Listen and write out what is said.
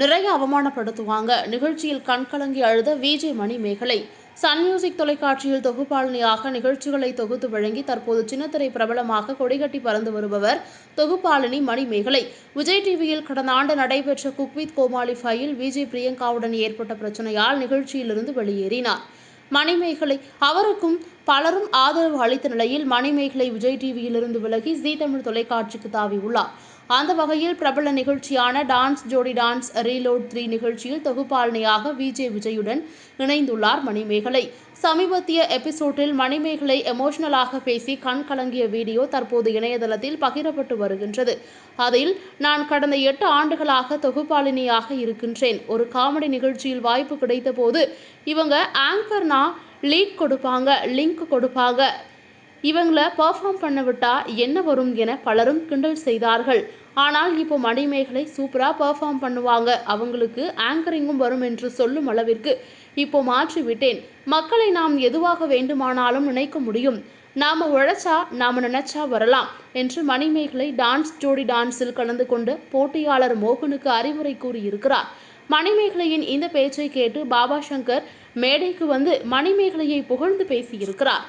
நிறைய அவமானப்படுத்துவாங்க. நிகழ்ச்சியில் கண்கலங்கி அழுத விஜே மணிமேகலை. சன் மியூசிக் தொலைக்காட்சியில் தொகுப்பாளினியாக நிகழ்ச்சிகளை தொகுத்து வழங்கி தற்போது சின்னத்திரை பிரபலமாக கொடிகட்டி பறந்து வருபவர் தொகுப்பாளினி மணிமேகலை. விஜய் டிவியில் கடந்த ஆண்டு நடைபெற்ற குக் வித் கோமாளி ஃபையில் விஜய் பிரியங்காவுடன் ஏற்பட்ட பிரச்சனையால் நிகழ்ச்சியிலிருந்து வெளியேறினார். மணிமேகலை அவருக்கும் பலரும் ஆதரவு அளித்த நிலையில் மணிமேகலை விஜய் டிவியிலிருந்து விலகி ஜீ தமிழ் தொலைக்காட்சிக்கு தாவியுள்ளார். அந்த வகையில் பிரபல நிகழ்ச்சியான டான்ஸ் ஜோடி டான்ஸ் ரீலோட் த்ரீ நிகழ்ச்சியில் தொகுப்பாளினியாக விஜே விஜயுடன் இணைந்துள்ளார் மணிமேகலை. சமீபத்திய எபிசோட்டில் மணிமேகலை எமோஷனலாக பேசி கண் கலங்கிய வீடியோ தற்போது இணையதளத்தில் பகிரப்பட்டு வருகின்றது. அதில் நான் கடந்த எட்டு ஆண்டுகளாக தொகுப்பாளினியாக இருக்கின்றேன். ஒரு காமெடி நிகழ்ச்சியில் வாய்ப்பு கிடைத்த போது இவங்க ஆங்கர்னா லீக் கொடுப்பாங்க லிங்க் கொடுப்பாங்க. இவங்கள பெர்ஃபார்ம் பண்ண விட்டா என்ன வரும் என பலரும் கிண்டல் செய்தார்கள். ஆனால் இப்போ மணிமேகலை சூப்பராக பெர்ஃபார்ம் பண்ணுவாங்க. அவங்களுக்கு ஆங்கரிங்கும் வரும் என்று சொல்லும் அளவிற்கு இப்போ மாற்றிவிட்டேன். மக்களை நாம் எதுவாக வேண்டுமானாலும் நினைக்க முடியும். நாம் உழைச்சா நாம் நினைச்சா வரலாம் என்று மணிமேகலை டான்ஸ் ஜோடி டான்ஸில் கலந்து கொண்டு போட்டியாளர் மோகனுக்கு அறிவுரை கூறியிருக்கிறார். மணிமேகலையின் இந்த பேச்சை கேட்டு பாபா சங்கர் மேடைக்கு வந்து மணிமேகலையை புகழ்ந்து பேசியிருக்கிறார்.